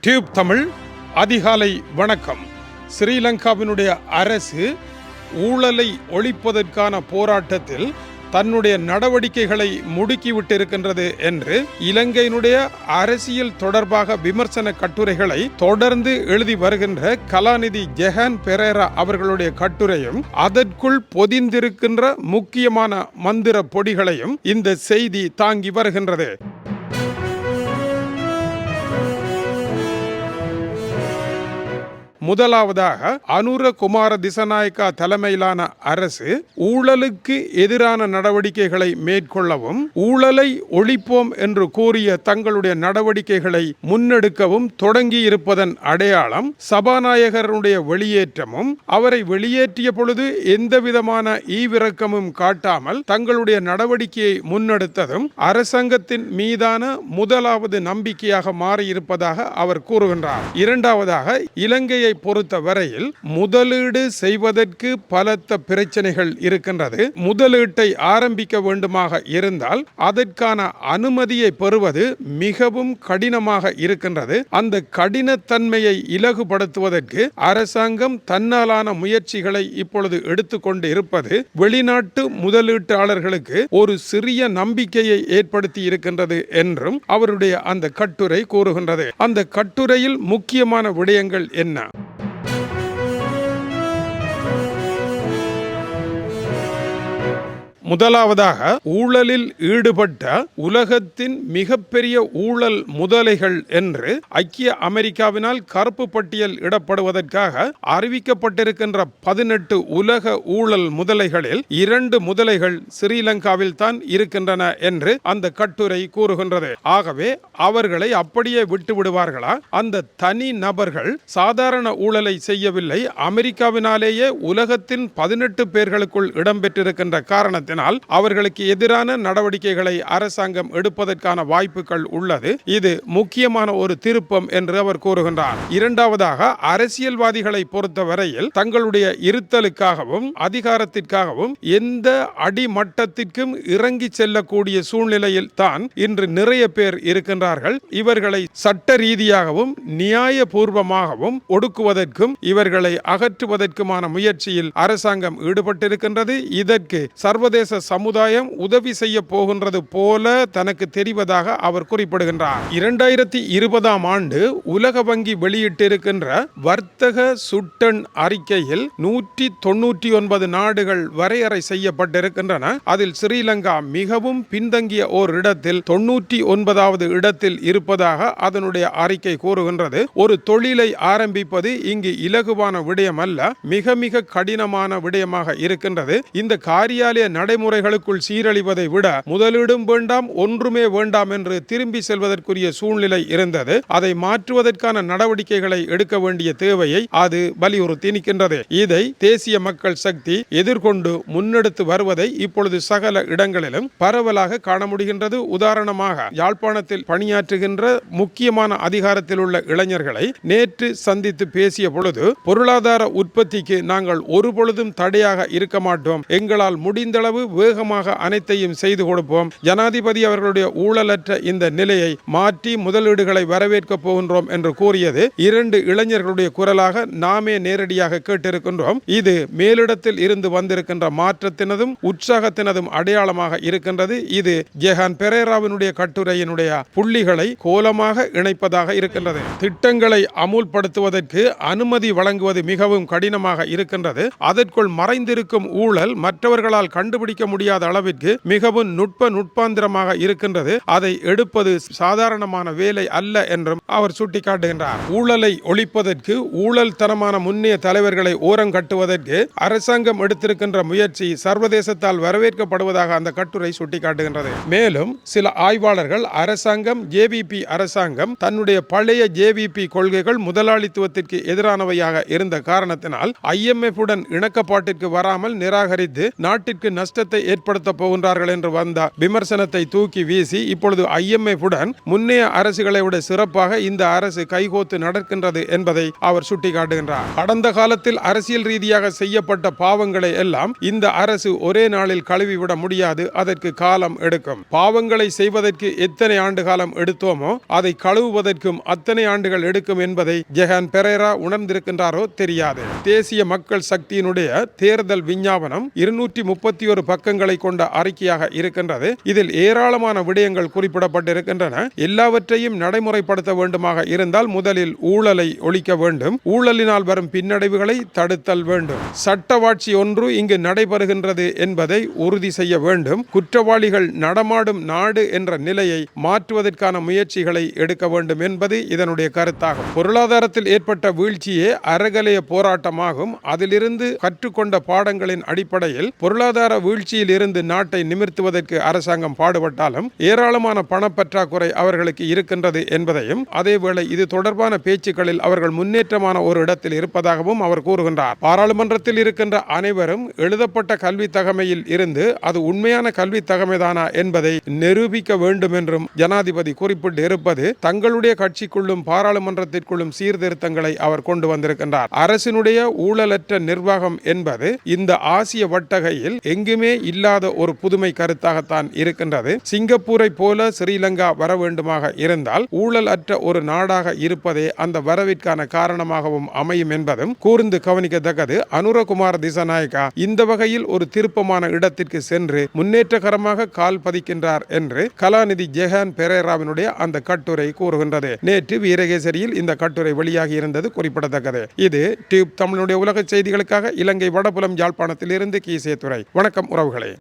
Tube Tamil அதிகாலை வணக்கம். ஸ்ரீலங்காவினுடைய அரசு ஊழலை ஒழிப்பதற்கான போராட்டத்தில் தன்னுடைய நடவடிக்கைகளை முடுக்கிவிட்டிருக்கின்றது என்று இலங்கையினுடைய அரசியல் தொடர்பாக விமர்சன கட்டுரைகளை தொடர்ந்து எழுதி வருகின்ற கலாநிதி ஜெஹான் பெரேரா அவர்களுடைய கட்டுரையும் அதற்குள் பொதிந்திருக்கின்ற முக்கியமான மந்திர பொடிகளையும் இந்த செய்தி தாங்கி வருகின்றது. முதலாவதாக அனுர குமார திசநாயக்கா தலைமையிலான அரசு ஊழலுக்கு எதிரான நடவடிக்கைகளை மேற்கொள்ளவும் ஊழலை ஒழிப்போம் என்று கூறிய தங்களுடைய நடவடிக்கைகளை முன்னெடுக்கவும் தொடங்கி இருப்பதன் அடையாளம் சபாநாயகருடைய வெளியேற்றமும் அவரை வெளியேற்றிய பொழுது எந்த விதமான ஈவிரக்கமும் காட்டாமல் தங்களுடைய நடவடிக்கையை முன்னெடுத்ததும் அரசாங்கத்தின் மீதான முதலாவது நம்பிக்கையாக மாறியிருப்பதாக அவர் கூறுகின்றார். இரண்டாவதாக இலங்கையை பொறுத்த வரையில் முதலீடு செய்வதற்கு பலத்த பிரச்சனைகள் இருக்கின்றது. முதலீட்டை ஆரம்பிக்க வேண்டுமாக இருந்தால் அதற்கான அனுமதியை பெறுவது மிகவும் கடினமாக இருக்கின்றது. அந்த கடினத்தன்மையை இலகுபடுத்துவதற்கு அரசாங்கம் தன்னாலான முயற்சிகளை இப்பொழுது எடுத்துக்கொண்டு இருப்பது வெளிநாட்டு முதலீட்டாளர்களுக்கு ஒரு சிறிய நம்பிக்கையை ஏற்படுத்தி இருக்கின்றது என்றும் அவருடைய அந்த கட்டுரை கூறுகின்றது. அந்த கட்டுரையில் முக்கியமான விடயங்கள் என்ன? முதலாவதாக ஊழலில் ஈடுபட்ட உலகத்தின் மிகப்பெரிய ஊழல் முதலைகள் என்று ஐக்கிய அமெரிக்காவினால் கருப்பு பட்டியல் இடப்படுவதற்காக அறிவிக்கப்பட்டிருக்கின்ற பதினெட்டு உலக ஊழல் முதலைகளில் இரண்டு முதலைகள் ஸ்ரீலங்காவில் தான் இருக்கின்றன என்று அந்த கட்டுரை கூறுகின்றது. ஆகவே அவர்களை அப்படியே விட்டு விடுவார்களா அந்த தனி நபர்கள் சாதாரண ஊழலை செய்யவில்லை. அமெரிக்காவினாலேயே உலகத்தின் பதினெட்டு பேர்களுக்குள் இடம்பெற்றிருக்கின்ற காரணத்தினால் அவர்களுக்கு எதிரான நடவடிக்கைகளை அரசாங்கம் எடுப்பதற்கான வாய்ப்புகள் உள்ளது. இது முக்கியமான ஒரு திருப்பம் என்று அவர் கூறுகின்றார். இரண்டாவதாக அரசியல்வாதிகளை பொறுத்தவரையில் தங்களுடைய இருத்தலுக்காகவும் அதிகாரத்திற்காகவும் எந்த அடிமட்டத்திற்கும் இறங்கி செல்லக்கூடிய சூழ்நிலையில் தான் இன்று நிறைய பேர் இருக்கின்றார்கள். இவர்களை சட்ட ரீதியாகவும் நியாயபூர்வமாகவும் ஒடுக்குவதற்கும் இவர்களை அகற்றுவதற்குமான முயற்சியில் அரசாங்கம் ஈடுபட்டிருக்கின்றது. இதற்கு சர்வதேச சமுதாயம் உதவி செய்ய போகின்றது போல தனக்கு தெரிவதாக அவர் குறிப்பிடுகின்றார். இரண்டாயிரத்தி இருபதாம் ஆண்டு உலக வங்கி வெளியிட்டிருக்கின்ற வர்த்தக சுட்டன் அறிக்கையில் நூற்றி தொன்னூற்றி ஒன்பது நாடுகள் வரையறை செய்யப்பட்டிருக்கின்றன. அதில் ஸ்ரீலங்கா மிகவும் பின்தங்கிய ஓர் இடத்தில் தொண்ணூற்றி ஒன்பதாவது இடத்தில் இருப்பதாக அதனுடைய அறிக்கை கூறுகின்றது. ஒரு தொழிலை ஆரம்பிப்பது இங்கு இலகுவான விடயம் அல்ல மிக மிக கடினமான விடயமாக இருக்கின்றது. இந்த காரியாலய நட நடைமுறைகளுக்குள் சீரழிவதை விட முதலீடும் வேண்டாம் ஒன்றுமே வேண்டாம் என்று திரும்பி செல்வதற்குரிய சூழ்நிலை இருந்தது. அதை மாற்றுவதற்கான நடவடிக்கைகளை எடுக்க வேண்டிய தேவையை அது வலியுறுத்தி நிற்கின்றது இதை தேசிய மக்கள் சக்தி எதிர்கொண்டு முன்னெடுத்து வருவதை இப்பொழுது சகல இடங்களிலும் பரவலாக காண முடிகின்றது உதாரணமாக யாழ்ப்பாணத்தில் பணியாற்றுகின்ற முக்கியமான அதிகாரத்தில் உள்ள இளைஞர்களை நேற்று சந்தித்து பேசிய பொழுது பொருளாதார உற்பத்திக்கு நாங்கள் ஒரு பொழுதும் தடையாக இருக்க மாட்டோம். எங்களால் முடிந்தளவு வேகமாக அனைத்தையும் செய்து கொடுப்போம். ஜனாதிபதி அவர்களுடைய ஊழலற்ற இந்த நிலையை மாற்றி முதலீடுகளை வரவேற்க போகின்றோம் என்று கூறியது இரண்டு இளைஞர்களுடைய குரலாக நாமே நேரடியாக கேட்டிருக்கின்றோம். இது மேலிடத்தில் இருந்து வந்திருக்கின்ற மாற்றத்தினதும் உற்சாகத்தினதும் அடையாளமாக இருக்கின்றது. இது ஜெஹான் பெரேராவினுடைய கட்டுரையினுடைய புள்ளிகளை கோலமாக இணைப்பதாக இருக்கின்றது. திட்டங்களை அமுல்படுத்துவதற்கு அனுமதி வழங்குவது மிகவும் கடினமாக இருக்கின்றது. அதற்குள் மறைந்திருக்கும் ஊழல் மற்றவர்களால் கண்டுபிடி கண்டுபிடிக்க முடியாத அளவிற்கு மிகவும் நுட்ப நுட்பாந்திரமாக இருக்கின்றது. அதை எடுப்பது சாதாரணமான வேலை அல்ல என்றும் அவர் சுட்டிக்காட்டுகின்றார். ஊழலை ஒழிப்பதற்கு ஊழல் தனமான முன்னைய தலைவர்களை ஓரம் கட்டுவதற்கு அரசாங்கம் எடுத்திருக்கின்ற முயற்சி சர்வதேசத்தால் வரவேற்கப்படுவதாக அந்த கட்டுரை சுட்டிக்காட்டுகின்றது. மேலும் சில ஆய்வாளர்கள் அரசாங்கம் ஜேவிபி அரசாங்கம் தன்னுடைய பழைய ஜேவிபி கொள்கைகள் முதலாளித்துவத்திற்கு எதிரானவையாக இருந்த காரணத்தினால் ஐஎம்எஃப் உடன் இணக்கப்பாட்டிற்கு வராமல் நிராகரித்து நாட்டிற்கு நஷ்ட அச்சத்தை ஏற்படுத்த போகின்றார்கள் என்று வந்த விமர்சனத்தை தூக்கி வீசி இப்பொழுது ஐஎம்எஃப் உடன் முன்னைய அரசுகளை விட சிறப்பாக இந்த அரசு கைகோத்து நடக்கின்றது என்பதை அவர் சுட்டிக்காட்டுகின்றார். கடந்த காலத்தில் அரசியல் ரீதியாக செய்யப்பட்ட பாவங்களை எல்லாம் இந்த அரசு ஒரே நாளில் கழுவிவிட முடியாது அதற்கு காலம் எடுக்கும். பாவங்களை செய்வதற்கு எத்தனை ஆண்டு காலம் எடுத்தோமோ அதை கழுவுவதற்கும் அத்தனை ஆண்டுகள் எடுக்கும் என்பதை ஜெகன் பெரேரா உணர்ந்திருக்கின்றாரோ தெரியாது. தேசிய மக்கள் சக்தியினுடைய தேர்தல் விஞ்ஞாபனம் இருநூற்றி முப்பத்தி ஒரு பக்கங்களை கொண்ட அறிக்கையாக இருக்கின்றது. இதில் ஏராளமான விடயங்கள் குறிப்பிடப்பட்டிருக்கின்றன. எல்லாவற்றையும் நடைமுறைப்படுத்த வேண்டுமாக இருந்தால் முதலில் ஊழலை ஒழிக்க வேண்டும். ஊழலினால் வரும் பின்னடைவுகளை தடுத்தல் வேண்டும். சட்டவாட்சி ஒன்று இங்கு நடைபெறுகின்றது என்பதை உறுதி செய்ய வேண்டும். குற்றவாளிகள் நடமாடும் நாடு என்ற நிலையை மாற்றுவதற்கான முயற்சிகளை எடுக்க வேண்டும் என்பது இதனுடைய கருத்தாகும். பொருளாதாரத்தில் ஏற்பட்ட வீழ்ச்சியே அறகலைய போராட்டமாகும். அதிலிருந்து கற்றுக்கொண்ட பாடங்களின் அடிப்படையில் பொருளாதார வீழ்ச்சி வீழ்ச்சியில் இருந்து நாட்டை நிமிர்த்துவதற்கு அரசாங்கம் பாடுபட்டாலும் ஏராளமான பணப்பற்றாக்குறை அவர்களுக்கு இருக்கின்றது என்பதையும் அதேவேளை இது தொடர்பான பேச்சுக்களில் அவர்கள் முன்னேற்றமான ஒரு இடத்தில் இருப்பதாகவும் அவர் கூறுகின்றார். பாராளுமன்றத்தில் இருக்கின்ற அனைவரும் எழுதப்பட்ட கல்வி தகமையில் இருந்து அது உண்மையான கல்வி தகமைதானா என்பதை நிரூபிக்க வேண்டும் என்றும் ஜனாதிபதி குறிப்பிட்டு இருப்பது தங்களுடைய கட்சிக்குள்ளும் பாராளுமன்றத்திற்குள்ளும் சீர்திருத்தங்களை அவர் கொண்டு வந்திருக்கின்றார். அரசினுடைய ஊழலற்ற நிர்வாகம் என்பது இந்த ஆசிய வட்டகையில் எங்குமே இல்லாத ஒரு புதுமை கருத்தாகத்தான் இருக்கின்றது. சிங்கப்பூரை போல ஸ்ரீலங்கா வர வேண்டுமாக இருந்தால் ஊழல் அற்ற ஒரு நாடாக இருப்பதே அந்த வரவிற்கான காரணமாகவும் அமையும் என்பதும் கூர்ந்து கவனிக்கத்தக்கது. அனுரகுமார் திசநாயக்கா இந்த வகையில் ஒரு திருப்பமான இடத்திற்கு சென்று முன்னேற்றகரமாக கால் பதிக்கின்றார் என்று கலாநிதி ஜெஹான் பெரேராவினுடைய அந்த கட்டுரை கூறுகின்றது. நேற்று வீரகேசரியில் இந்த கட்டுரை வெளியாகி இருந்தது குறிப்பிடத்தக்கது. இது டியூப் தமிழுடைய உலக செய்திகளுக்காக இலங்கை வடபுலம் யாழ்ப்பாணத்திலிருந்து கீசே துறை வணக்கம் உறவுகளே